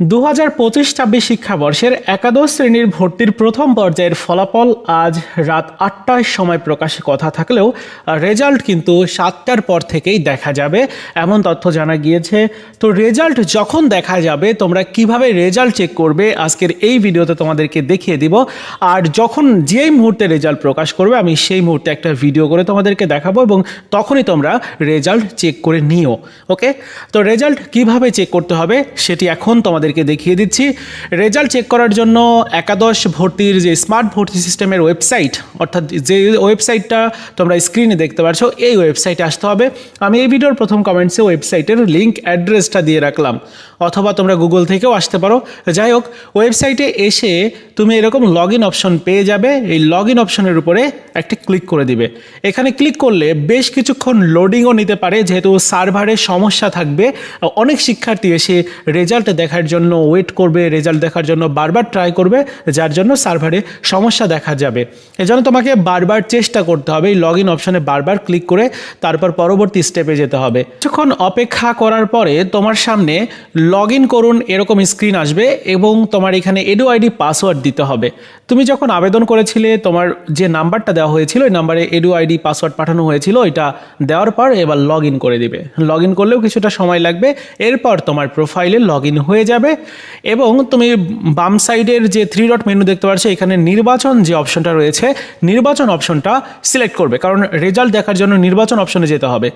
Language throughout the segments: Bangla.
দু হাজার পঁচিশ ছাব্বিশ শিক্ষাবর্ষের একাদশ শ্রেণির ভর্তির প্রথম পর্যায়ের ফলাফল আজ রাত আটটার সময় প্রকাশে কথা থাকলেও রেজাল্ট কিন্তু সাতটার পর থেকেই দেখা যাবে। এমন তথ্য জানা গিয়েছে। তো রেজাল্ট যখন দেখা যাবে, তোমরা কীভাবে রেজাল্ট চেক করবে আজকের এই ভিডিওতে তোমাদেরকে দেখিয়ে দিব। আর যখন যেই মুহূর্তে রেজাল্ট প্রকাশ করবে, আমি সেই মুহূর্তে একটা ভিডিও করে তোমাদেরকে দেখাবো এবং তখনই তোমরা রেজাল্ট চেক করে নিও, ওকে? তো রেজাল্ট কীভাবে চেক করতে হবে, সেটি এখন তোমাদেরকে দেখিয়ে দিচ্ছি। রেজাল্ট চেক করার জন্য একাদশ ভর্তির যে স্মার্ট ভর্তি সিস্টেমের ওয়েবসাইট অর্থাৎ যে ওয়েবসাইটটা তোমরা স্ক্রিনে দেখতে পাচ্ছ এই ওয়েবসাইটে আসতে হবে। আমি এই ভিডিওর প্রথম কমেন্টসে ওয়েবসাইটের লিঙ্ক অ্যাড্রেসটা দিয়ে রাখলাম, অথবা তোমরা গুগল থেকেও আসতে পারো। যাই হোক ওয়েবসাইটে এসে তুমি এরকম লগ ইন অপশন পেয়ে যাবে, এই লগ ইন অপশনের উপরে একটা ক্লিক করে দিবে। এখানে ক্লিক করলে বেশ কিছুক্ষণ লোডিংও নিতে পারে, যেহেতু সার্ভারের সমস্যা থাকবে। অনেক শিক্ষার্থী এসে রেজাল্ট দেখার জন্য ওয়েট করবে রেজাল্ট দেখার জন্য বারবার ট্রাই করবে, যার জন্য সার্ভারে সমস্যা দেখা যাবে। এজন্য তোমাকে বারবার চেষ্টা করতে হবে, এই লগ ইন অপশনে বারবার ক্লিক করে তারপর পরবর্তী স্টেপে যেতে হবে। কিছুক্ষণ অপেক্ষা করার পরে তোমার সামনে লগ ইন করুন, এরকম স্ক্রিন আসবে এবং তোমার এখানে এডু আইডি পাসওয়ার্ড দিতে হবে। তুমি যখন আবেদন করেছিলে, তোমার যে নাম্বারটা দেওয়া হয়েছিল, ওই নাম্বারে এডু আইডি পাসওয়ার্ড পাঠানো হয়েছিল এটা দেওয়ার পর এবার লগ ইন করে দিবে। লগ ইন করলেও কিছুটা সময় লাগবে, এরপর তোমার প্রোফাইলে লগ ইন হয়ে যাবে। এবং তুমি বাম সাইডের যে থ্রি ডট মেনু দেখতে পাচ্ছ, এখানে নির্বাচন যে অপশনটা রয়েছে, নির্বাচন অপশনটা সিলেক্ট করবে। কারণ রেজাল্ট দেখার জন্য নির্বাচন অপশনে যেতে হবে।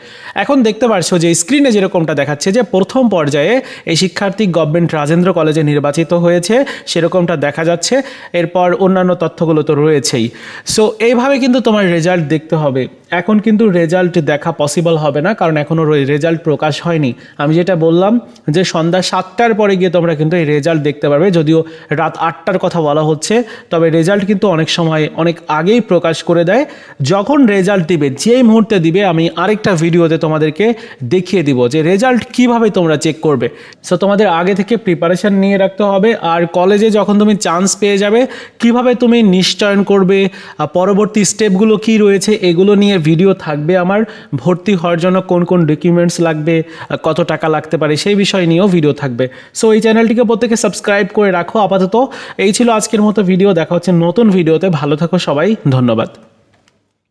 এখন দেখতে পারছ যে স্ক্রিনে যেরকমটা দেখাচ্ছে যে প্রথম পর্যায়ে এই শিক্ষার্থী গভর্নমেন্ট রাজেন্দ্র কলেজে নির্বাচিত হয়েছে, সেরকমটা দেখা যাচ্ছে। এরপর অন্যান্য তথ্যগুলো তো রয়েছেই। সো এইভাবে কিন্তু তোমার রেজাল্ট দেখতে হবে। এখন কিন্তু রেজাল্ট দেখা পসিবল হবে না, কারণ এখনও রেজাল্ট প্রকাশ হয়নি। আমি যেটা বললাম যে সন্ধ্যা সাতটার পরে গিয়ে তোমরা কিন্তু এই রেজাল্ট দেখতে পারবে, যদিও রাত আটটার কথা বলা হচ্ছে, তবে রেজাল্ট কিন্তু অনেক সময়, অনেক আগেই প্রকাশ করে দেয়। যখন রেজাল্ট দিবে, যেই মুহূর্তে দিবে, আমি আরেকটা ভিডিওতে তোমাদেরকে দেখিয়ে দিব যে রেজাল্ট কীভাবে তোমরা চেক করবে। সো তোমাদের আগে থেকে প্রিপারেশন নিয়ে রাখতে হবে, আর কলেজে যখন তুমি চান্স পেয়ে যাবে, কীভাবে তুমি নিশ্চয়ন করবে পরবর্তী স্টেপগুলো কি রয়েছে, এগুলো নিয়ে ভিডিও থাকবে আমার, ভর্তি হওয়ার জন্য কোন কোন ডকুমেন্টস লাগবে, কত টাকা লাগতে পারে, সেই বিষয় নিয়েও ভিডিও থাকবে। সো এই চ্যানেলটিকে প্রত্যেকে সাবস্ক্রাইব করে রাখো, আপাতত এই ছিল আজকের মতো ভিডিও দেখা হচ্ছে নতুন ভিডিওতে ভালো থাকো সবাই, ধন্যবাদ।